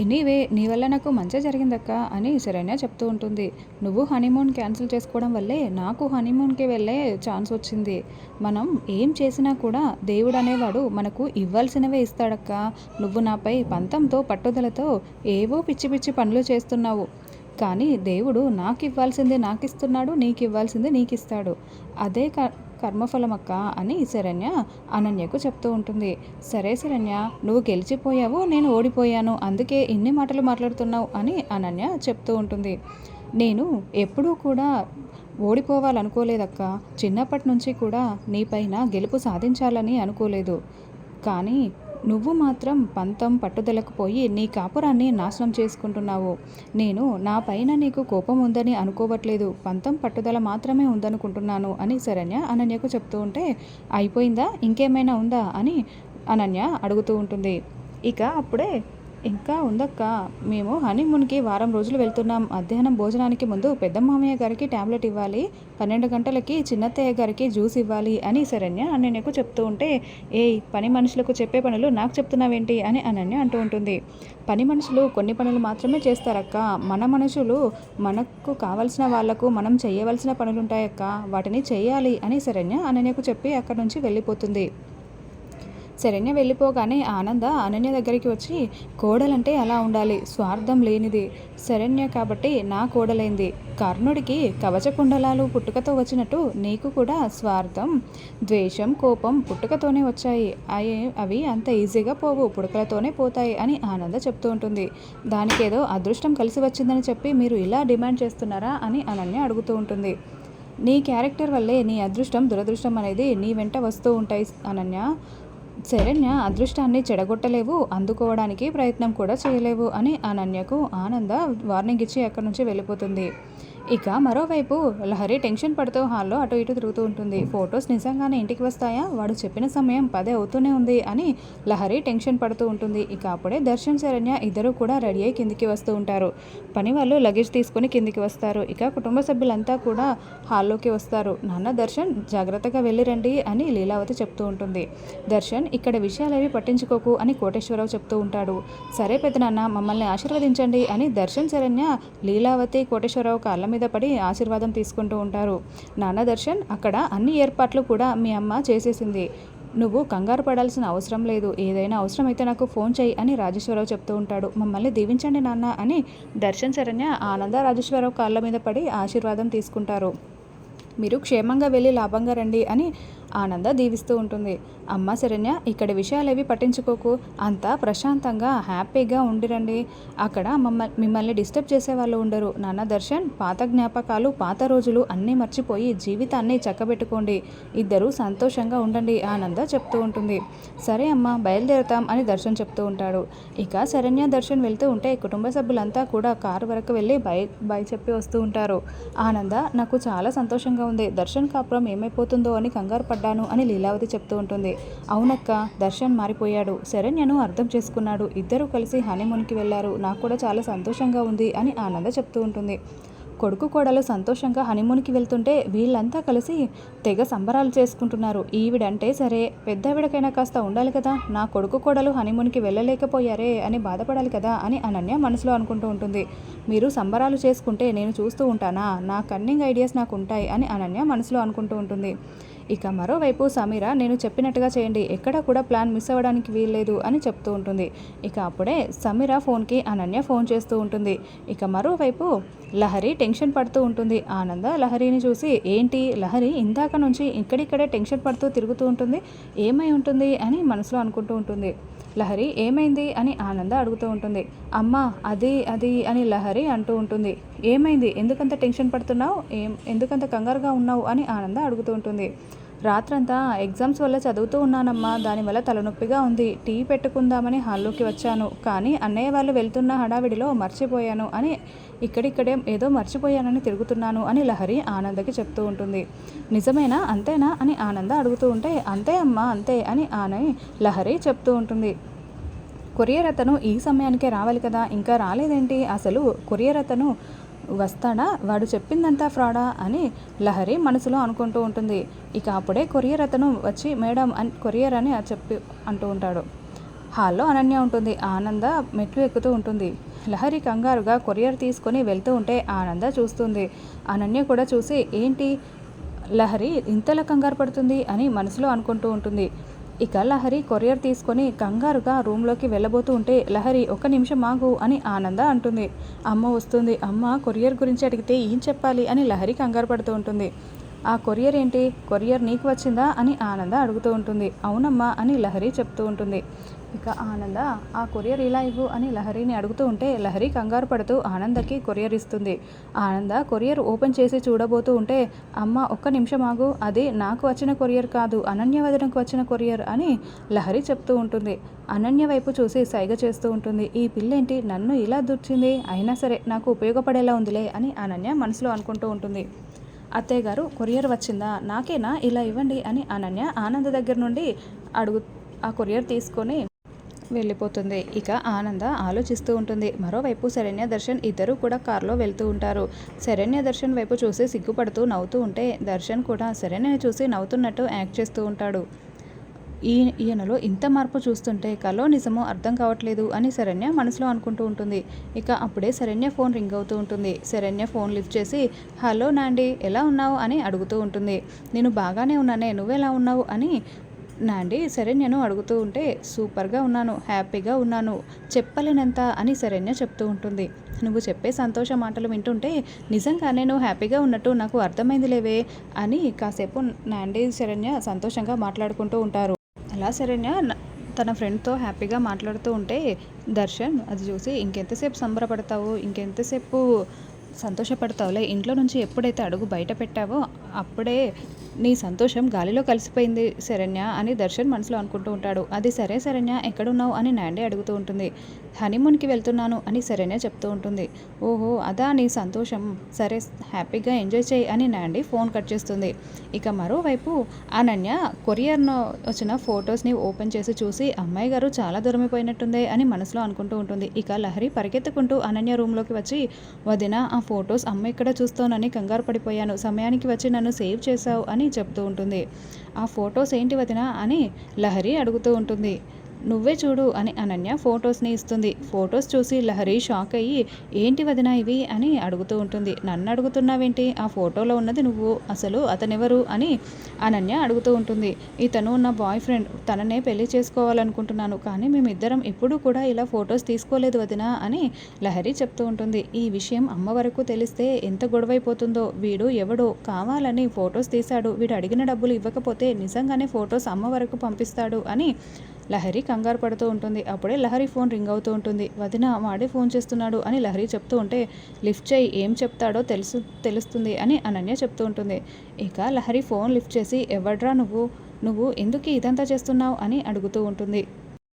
Anyway నీ వల్ల నాకు మంచి జరిగిందక్క అని శరణ్య చెప్తూ ఉంటుంది. నువ్వు హనీమూన్ క్యాన్సిల్ చేసుకోవడం వల్లే నాకు హనీమూన్కి వెళ్ళే ఛాన్స్ వచ్చింది. మనం ఏం చేసినా కూడా దేవుడు అనేవాడు మనకు ఇవ్వాల్సినవే ఇస్తాడక్క. నువ్వు నాపై పంతంతో పట్టుదలతో ఏవో పిచ్చి పిచ్చి పనులు చేస్తున్నావు. కానీ దేవుడు నాకు ఇవ్వాల్సింది నాకు ఇస్తున్నాడు నీకు ఇవ్వాల్సింది నీకు ఇస్తాడు అదే కర్మఫలమక్క కర్మఫలం అని శరణ్య అనన్యకు చెప్తూ ఉంటుంది. సరే శరణ్య నువ్వు గెలిచిపోయావు నేను ఓడిపోయాను అందుకే ఇన్ని మాటలు మాట్లాడుతున్నావు అని అనన్య చెప్తూ ఉంటుంది. నేను ఎప్పుడూ కూడా ఓడిపోవాలనుకోలేదక్క. చిన్నప్పటి నుంచి కూడా నీపైన గెలుపు సాధించాలని అనుకోలేదు. కానీ నువ్వు మాత్రం పంతం పట్టుదలకు పోయి నీ కాపురాన్ని నాశనం చేసుకుంటున్నావు. నేను నా పైన నీకు కోపం ఉందని అనుకోవట్లేదు. పంతం పట్టుదల మాత్రమే ఉందనుకుంటున్నాను అని శరణ్య అనన్యకు చెప్తూ ఉంటే అయిపోయిందా? ఇంకేమైనా ఉందా? అని అనన్య అడుగుతూ ఉంటుంది. ఇక అప్పుడే ఇంకా ఉందక్క మేము హనీమూన్కి వారం రోజులు వెళ్తున్నాం. మధ్యాహ్నం భోజనానికి ముందు పెద్ద మామయ్య గారికి ట్యాబ్లెట్ ఇవ్వాలి. పన్నెండు గంటలకి చిన్నత్తయ్య గారికి జ్యూస్ ఇవ్వాలి అని శరణ్య అనన్యకు చెప్తూ ఉంటే ఏయ్ పని మనుషులకు చెప్పే పనులు నాకు చెప్తున్నావేంటి అని అనన్య అంటూ ఉంటుంది. పని మనుషులు కొన్ని పనులు మాత్రమే చేస్తారక్క. మన మనుషులు మనకు కావలసిన వాళ్ళకు మనం చేయవలసిన పనులు ఉంటాయక్క వాటిని చేయాలి అని శరణ్య అనన్యకు చెప్పి అక్కడి నుంచి వెళ్ళిపోతుంది. శరణ్య వెళ్ళిపోగానే ఆనంద అనన్య దగ్గరికి వచ్చి కోడలంటే అలా ఉండాలి స్వార్థం లేనిది. శరణ్య కాబట్టి నా కోడలైంది. కర్ణుడికి కవచకుండలాలు పుట్టుకతో వచ్చినట్టు నీకు కూడా స్వార్థం ద్వేషం కోపం పుట్టుకతోనే వచ్చాయి. అవి అవి అంత ఈజీగా పోవు పుట్టుకలతోనే పోతాయి అని ఆనంద చెప్తూ ఉంటుంది. దానికేదో అదృష్టం కలిసి వచ్చిందని చెప్పి మీరు ఇలా డిమాండ్ చేస్తున్నారా? అని అనన్య అడుగుతూ ఉంటుంది. నీ క్యారెక్టర్ వల్లే నీ అదృష్టం దురదృష్టం అనేది నీ వెంట వస్తూ ఉంటాయి అనన్య. శరణ్య అదృష్టాన్ని చెడగొట్టలేవు అందుకోవడానికి ప్రయత్నం కూడా చేయలేవు అని అనన్యకు ఆనంద వార్నింగ్ ఇచ్చి అక్కడి నుంచి వెళ్ళిపోతుంది. ఇక మరోవైపు లహరి టెన్షన్ పడుతూ హాల్లో అటు ఇటు తిరుగుతూ ఉంటుంది. ఫొటోస్ నిజంగానే ఇంటికి వస్తాయా? వాడు చెప్పిన సమయం పదే అవుతూనే ఉంది అని లహరి టెన్షన్ పడుతూ ఉంటుంది. ఇక అప్పుడే దర్శన్ శరణ్య ఇద్దరు కూడా రెడీ అయ్యి కిందికి వస్తూ ఉంటారు. పని వాళ్ళు లగేజ్ తీసుకొని కిందికి వస్తారు. ఇక కుటుంబ సభ్యులంతా కూడా హాల్లోకి వస్తారు. నాన్న దర్శన్ జాగ్రత్తగా వెళ్ళిరండి అని లీలావతి చెప్తూ ఉంటుంది. దర్శన్ ఇక్కడ విషయాలేవి పట్టించుకోకు అని కోటేశ్వరరావు చెప్తూ ఉంటాడు. సరే పెద్దనాన్న మమ్మల్ని ఆశీర్వదించండి అని దర్శన్ శరణ్య లీలావతి కోటేశ్వరరావు కాళ్ళ మీద పడి ఆశీర్వాదం తీసుకుంటూ ఉంటారు. నాన్న దర్శన్ అక్కడ అన్ని ఏర్పాట్లు కూడా మీ అమ్మ చేసేసింది. నువ్వు కంగారు పడాల్సిన అవసరం లేదు. ఏదైనా అవసరం అయితే నాకు ఫోన్ చేయి అని రాజేశ్వరరావు చెప్తూ ఉంటాడు. మమ్మల్ని దీవించండి నాన్న అని దర్శన్ శరణ్య ఆనంద రాజేశ్వరరావు కాళ్ళ మీద పడి ఆశీర్వాదం తీసుకుంటారు. మీరు క్షేమంగా వెళ్ళి లాభంగా రండి అని ఆనంద దీవిస్తూ ఉంటుంది. అమ్మ శరణ్య ఇక్కడ విషయాలేవి పట్టించుకోకు. అంతా ప్రశాంతంగా హ్యాపీగా ఉండిరండి. అక్కడ మమ్మ మిమ్మల్ని డిస్టర్బ్ చేసే వాళ్ళు ఉండరు. నాన్న దర్శన్ పాత జ్ఞాపకాలు పాత రోజులు అన్నీ మర్చిపోయి జీవితాన్ని చక్కబెట్టుకోండి. ఇద్దరు సంతోషంగా ఉండండి ఆనంద చెప్తూ ఉంటుంది. సరే అమ్మ బయలుదేరుతాం అని దర్శన్ చెప్తూ ఉంటాడు. ఇక శరణ్య దర్శన్ వెళ్తూ ఉంటే కుటుంబ సభ్యులంతా కూడా కారు వరకు వెళ్ళి బై బై చెప్పి వస్తూ ఉంటారు. ఆనంద నాకు చాలా సంతోషంగా ఉంది. దర్శన్ కాపురం ఏమైపోతుందో అని కంగారు పడ్డాను అని లీలావతి చెప్తూ ఉంటుంది. అవునక్క దర్శన్ మారిపోయాడు. శరణ్యను అర్థం చేసుకున్నాడు. ఇద్దరూ కలిసి హనీమూన్కి వెళ్ళారు. నాకు కూడా చాలా సంతోషంగా ఉంది అని ఆనంద చెప్తూ ఉంటుంది. కొడుకు కోడలు సంతోషంగా హనీమూన్కి వెళ్తుంటే వీళ్ళంతా కలిసి తెగ సంబరాలు చేసుకుంటున్నారు. ఈవిడంటే సరే పెద్దవిడకైనా కాస్త ఉండాలి కదా. నా కొడుకు కోడలు హనీమూన్కి వెళ్ళలేకపోయారే అని బాధపడాలి కదా అని అనన్య మనసులో అనుకుంటూ ఉంటుంది. మీరు సంబరాలు చేసుకుంటే నేను చూస్తూ ఉంటానా? నా కన్నింగ్ ఐడియాస్ నాకు ఉంటాయి అని అనన్య మనసులో అనుకుంటూ ఉంటుంది. ఇక మరోవైపు సమీర నేను చెప్పినట్టుగా చేయండి. ఎక్కడ కూడా ప్లాన్ మిస్ అవ్వడానికి వీల్లేదు అని చెప్తూ ఉంటుంది. ఇక అప్పుడే సమీర ఫోన్కి అనన్య ఫోన్ చేస్తూ ఉంటుంది. ఇక మరోవైపు లహరి టెన్షన్ పడుతూ ఉంటుంది. ఆనంద లహరిని చూసి ఏంటి లహరి ఇందాక నుంచి ఇక్కడిక్కడే టెన్షన్ పడుతూ తిరుగుతూ ఉంటుంది? ఏమై ఉంటుంది? అని మనసులో అనుకుంటూ ఉంటుంది. లహరి ఏమైంది అని ఆనంద అడుగుతూ ఉంటుంది. అమ్మ అది అది అని లహరి అంటూ ఉంటుంది. ఏమైంది? ఎందుకంత టెన్షన్ పడుతున్నావు? ఏం ఎందుకంత కంగారుగా ఉన్నావు? అని ఆనంద అడుగుతూ ఉంటుంది. రాత్రంతా ఎగ్జామ్స్ వల్ల చదువుతూ ఉన్నానమ్మా. దానివల్ల తలనొప్పిగా ఉంది. టీ పెట్టుకుందామని హాల్లోకి వచ్చాను. కానీ అన్నయ్య వాళ్ళు వెళ్తున్న హడావిడిలో మర్చిపోయాను అని ఇక్కడిక్కడే ఏదో మర్చిపోయానని తిరుగుతున్నాను అని లహరి ఆనందకి చెప్తూ ఉంటుంది. నిజమేనా? అంతేనా? అని ఆనంద అడుగుతూ ఉంటే అంతే అమ్మా అంతే అని ఆనని లహరి చెప్తూ ఉంటుంది. కొరియర్ అతను ఈ సమయానికే రావాలి కదా ఇంకా రాలేదేంటి? అసలు కొరియర్ అతను వస్తాడా? వాడు చెప్పిందంతా ఫ్రాడా? అని లహరి మనసులో అనుకుంటూ ఉంటుంది. ఇక అప్పుడే కొరియర్ అతను వచ్చి మేడం అని కొరియర్ అని చెప్పి అంటూ ఉంటాడు. హాల్లో అనన్య ఉంటుంది. ఆనంద మెట్లు ఎక్కుతూ ఉంటుంది. లహరి కంగారుగా కొరియర్ తీసుకొని వెళ్తూ ఉంటే ఆనంద చూస్తుంది. అనన్య కూడా చూసి ఏంటి? లహరి ఇంతలా కంగారు పడుతుంది? అని మనసులో అనుకుంటూ ఉంటుంది. ఇక లహరి కొరియర్ తీసుకొని కంగారుగా రూమ్లోకి వెళ్ళబోతూ ఉంటే లహరి ఒక నిమిషం ఆగు అని ఆనంద అంటుంది. అమ్మ వస్తుంది. అమ్మ కొరియర్ గురించి అడిగితే ఏం చెప్పాలి? అని లహరి కంగారు పడుతూ ఉంటుంది. ఆ కొరియర్ ఏంటి? కొరియర్ నీకు వచ్చిందా? అని ఆనంద అడుగుతూ ఉంటుంది. అవునమ్మా అని లహరి చెప్తూ ఉంటుంది. ఇక ఆనంద ఆ కొరియర్ ఇలా ఇవ్వు అని లహరిని అడుగుతూ ఉంటే లహరి కంగారు పడుతూ ఆనందకి కొరియర్ ఇస్తుంది. ఆనంద కొరియర్ ఓపెన్ చేసి చూడబోతూ ఉంటే అమ్మ ఒక్క నిమిషం ఆగు. అది నాకు వచ్చిన కొరియర్ కాదు. అనన్య వదనకు వచ్చిన కొరియర్ అని లహరి చెప్తూ ఉంటుంది. అనన్య వైపు చూసి సైగ చేస్తూ ఉంటుంది. ఈ పిల్లేంటి? నన్ను ఇలా దుర్చింది? అయినా సరే నాకు ఉపయోగపడేలా ఉందిలే అని అనన్య మనసులో అనుకుంటూ ఉంటుంది. అత్తయ్య గారు కొరియర్ వచ్చిందా? నాకేనా? ఇలా ఇవ్వండి అని అనన్య ఆనంద దగ్గర నుండి అడుగు ఆ కొరియర్ తీసుకొని వెళ్ళిపోతుంది. ఇక ఆనంద ఆలోచిస్తూ ఉంటుంది. మరోవైపు శరణ్య దర్శన్ ఇద్దరు కూడా కారులో వెళ్తూ ఉంటారు. శరణ్య దర్శన్ వైపు చూసి సిగ్గుపడుతూ నవ్వుతూ ఉంటే దర్శన్ కూడా శరణ్యని చూసి నవ్వుతున్నట్టు యాక్ట్ చేస్తూ ఉంటాడు. ఈ ఈయనలో ఇంత మార్పు చూస్తుంటే కలో నిజమో అర్థం కావట్లేదు అని శరణ్య మనసులో అనుకుంటూ ఉంటుంది. ఇక అప్పుడే శరణ్య ఫోన్ రింగ్ అవుతూ ఉంటుంది. శరణ్య ఫోన్ లిఫ్ట్ చేసి హలో నాండి ఎలా ఉన్నావు? అని అడుగుతూ ఉంటుంది. నేను బాగానే ఉన్నానే నువ్వెలా ఉన్నావు? అని నాండి శరణ్యను అడుగుతూ ఉంటే సూపర్గా ఉన్నాను హ్యాపీగా ఉన్నాను చెప్పలేనంత అని శరణ్య చెప్తూ ఉంటుంది. నువ్వు చెప్పే సంతోష మాటలు వింటుంటే నిజంగానే నువ్వు హ్యాపీగా ఉన్నట్టు నాకు అర్థమైంది లేవే అని కాసేపు నాండి శరణ్య సంతోషంగా మాట్లాడుకుంటూ ఉంటారు. అలా శరణ్య తన ఫ్రెండ్తో హ్యాపీగా మాట్లాడుతూ ఉంటే దర్శన్ అది చూసి ఇంకెంతసేపు సంబరపడతావు? ఇంకెంతసేపు సంతోషపడతావులే? ఇంట్లో నుంచి ఎప్పుడైతే అడుగు బయట పెట్టావో అప్పుడే నీ సంతోషం గాలిలో కలిసిపోయింది శరణ్య అని దర్శన్ మనసులో అనుకుంటూ ఉంటాడు. అది సరే శరణ్య ఎక్కడున్నావు అని నాండి అడుగుతూ ఉంటుంది. హనీమూన్కి వెళ్తున్నాను అని శరణ్య చెప్తూ ఉంటుంది. ఓహో అదా నీ సంతోషం. సరే హ్యాపీగా ఎంజాయ్ చేయి అని నాండి ఫోన్ కట్ చేస్తుంది. ఇక మరోవైపు అనన్య కొరియర్ను వచ్చిన ఫొటోస్ని ఓపెన్ చేసి చూసి అమ్మాయి గారు చాలా దూరమైపోయినట్టుందే అని మనసులో అనుకుంటూ ఉంటుంది. ఇక లహరి పరిగెత్తుకుంటూ అనన్య రూమ్లోకి వచ్చి వదిన ఆ ఫొటోస్ అమ్మ ఇక్కడ చూస్తానని కంగారు పడిపోయాను సమయానికి వచ్చి నన్ను సేవ్ చేశావు అని చెప్తూ ఉంటుంది. ఆ ఫొటోస్ ఏంటి వదిన అని లహరి అడుగుతూ ఉంటుంది. నువ్వే చూడు అని అనన్య ఫొటోస్ని ఇస్తుంది. ఫొటోస్ చూసి లహరి షాక్ అయ్యి ఏంటి వదిన ఇవి? అని అడుగుతూ ఉంటుంది. నన్ను అడుగుతున్నావేంటి? ఆ ఫోటోలో ఉన్నది నువ్వు. అసలు అతనెవరు? అని అనన్య అడుగుతూ ఉంటుంది. ఇతను నా బాయ్ ఫ్రెండ్. తననే పెళ్ళి చేసుకోవాలనుకుంటున్నాను. కానీ మేమిద్దరం ఎప్పుడూ కూడా ఇలా ఫొటోస్ తీసుకోలేదు వదిన అని లహరి చెప్తూ ఉంటుంది. ఈ విషయం అమ్మ వరకు తెలిస్తే ఎంత గొడవైపోతుందో. వీడు ఎవడో కావాలని ఫొటోస్ తీశాడు. వీడు అడిగిన డబ్బులు ఇవ్వకపోతే నిజంగానే ఫొటోస్ అమ్మ వరకు పంపిస్తాడు అని లహరి కంగారు పడుతూ ఉంటుంది. అప్పుడే లహరి ఫోన్ రింగ్ అవుతూ ఉంటుంది. వదిన వాడే ఫోన్ చేస్తున్నాడు అని లహరి చెప్తూ ఉంటే లిఫ్ట్ చేయి ఏం చెప్తాడో తెలుసు తెలుస్తుంది అని అనన్య చెప్తూ ఉంటుంది. ఇక లహరి ఫోన్ లిఫ్ట్ చేసి ఎవడ్రా నువ్వు? నువ్వు ఎందుకు ఇదంతా చేస్తున్నావు? అని అడుగుతూ ఉంటుంది.